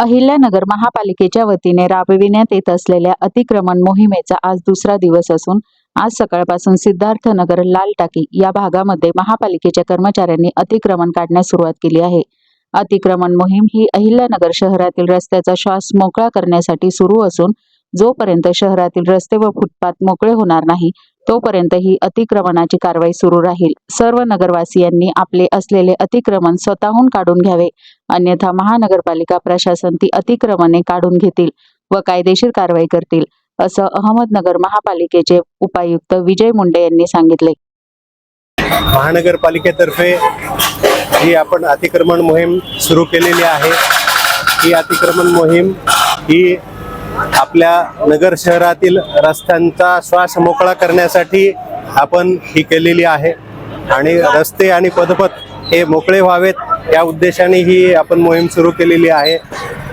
अहिल्यानगर महापालिकेच्या वतीने राबविण्यात येत असलेल्या अतिक्रमण मोहिमेचा आज दुसरा दिवस असून आज सकाळपासून सिद्धार्थनगर लाल टाकी या भागामध्ये महापालिकेच्या कर्मचाऱ्यांनी अतिक्रमण काढण्यास सुरुवात केली आहे. अतिक्रमण मोहीम ही अहिल्यानगर शहरातील रस्त्याचा श्वास मोकळा करण्यासाठी सुरू असून जोपर्यंत शहरातील रस्ते व फुटपाथ मोकळे होणार नाही तोपर्यंत ही अतिक्रमणाची कारवाई सुरू राहील. सर्व नगरवासियांनी आपले असलेले अतिक्रमण स्वतःहून काढून घ्यावे. अन्यथा महानगरपालिका प्रशासन ती अतिक्रमणे काढून घेतील व कायदेशीर कारवाई करतील असं अहमदनगर महापालिकेचे उपायुक्त विजय मुंडे यांनी सांगितले. महानगरपालिकेतर्फे जी आपण अतिक्रमण मोहीम सुरू केलेली आहे ही अतिक्रमण मोहीम ही आपल्या नगर शहरातील रस्त्यांचा श्वास मोकळा करण्यासाठी आपण ही केलेली आहे. आणि रस्ते आणि पदपथ हे मोकळे व्हावेत या उद्देशाने ही आपण मोहीम सुरू केलेली आहे.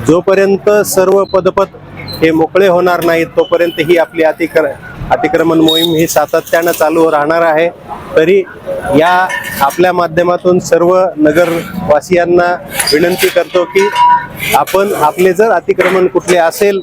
जोपर्यंत सर्व पदपथ हे मोकळे होणार नाहीत तोपर्यंत ही आपली अतिक्र अतिक्रमण मोहीम ही सातत्यानं चालू राहणार आहे. तरी या आपल्या माध्यमातून सर्व नगरवासियांना विनंती करतो की आपण आपले जर अतिक्रमण कुठले असेल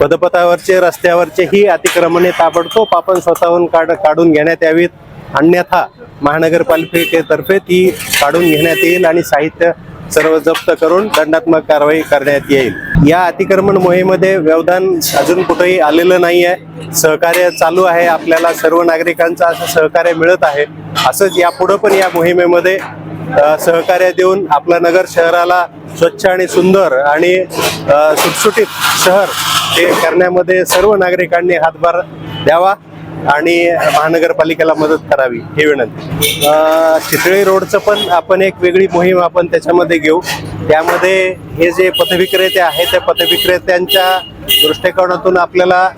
पदपथावरचे रस्त्यावरचे ही अतिक्रमणे ताबडतोब आपण स्वतःहून काढ काढून घेण्यात यावीत. अन्यथा महानगरपालिकेतर्फे ती काढून घेण्यात येईल आणि साहित्य सर्व जप्त करून दंडात्मक कारवाई करण्यात येईल. या अतिक्रमण मोहिमेमध्ये व्यवधान अजून कुठेही आलेलं नाही आहे सहकार्य चालू आहे आपल्याला. सर्व नागरिकांचं असं सहकार्य मिळत आहे. असंच यापुढं पण या मोहिमेमध्ये सहकार्य देऊन आपलं नगर शहराला स्वच्छ आणि सुंदर आणि सुटसुटीत शहर हे करण्यामध्ये सर्व नागरिकांनी हातभार द्यावा. आणि महानगरपालिकेला मदत करावी ही विनंती. चितळी रोडचं पण आपण एक वेगळी मोहीम आपण त्याच्यामध्ये घेऊ. त्यामध्ये हे जे पथविक्रेते आहेत त्या पथविक्रेत्यांच्या दृष्टिकोनातून आपल्याला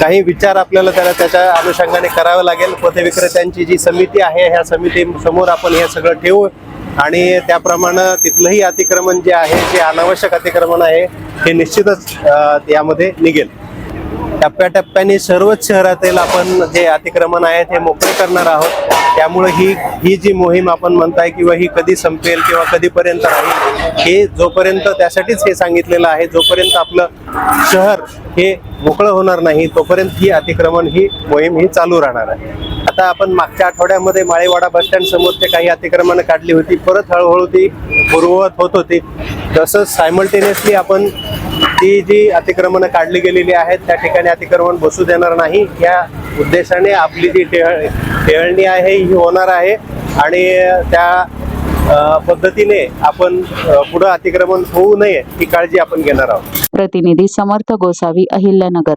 काही विचार आपल्याला त्याला त्याच्या अनुषंगाने करावं लागेल. पथविक्रेत्यांची जी समिती आहे ह्या समिती समोर आपण हे सगळं ठेवू. आणि त्याप्रमाणे तिथलंही अतिक्रमण जे आहे जे अनावश्यक अतिक्रमण आहे हे निश्चितच यामध्ये निघेल. टप्प्याटप्प्याने सर्वच शहरातील आपण जे अतिक्रमण आहेत हे मोकळे करणार आहोत. त्यामुळे ही ही जी मोहीम आपण म्हणताय किंवा ही कधी संपेल किंवा कधीपर्यंत राहील हे जोपर्यंत त्यासाठीच हे सांगितलेलं आहे जोपर्यंत आपलं शहर हे मोकळं होणार नाही तोपर्यंत ही अतिक्रमण ही मोहीम ही चालू राहणार आहे. आता आपण मागच्या आठवड्यामध्ये माळेवाडा बस स्टँड समोरचे काही अतिक्रमण काढली होती परत हळूहळू ती पूर्ववत होत होती. तसंच सायमल्टेनियसली आपण ती जी अतिक्रमणं काढली गेलेली आहेत त्या ठिकाणी अतिक्रमण बसू देणार नाही या उद्देशाने आपली जी टेहळ टेळणी आहे ही होणार आहे. आणि त्या पद्धतीने आपण पुढं अतिक्रमण होऊ नये ही काळजी आपण घेणार आहोत. प्रतिनिधी समर्थ गोसावी अहिल्यानगर.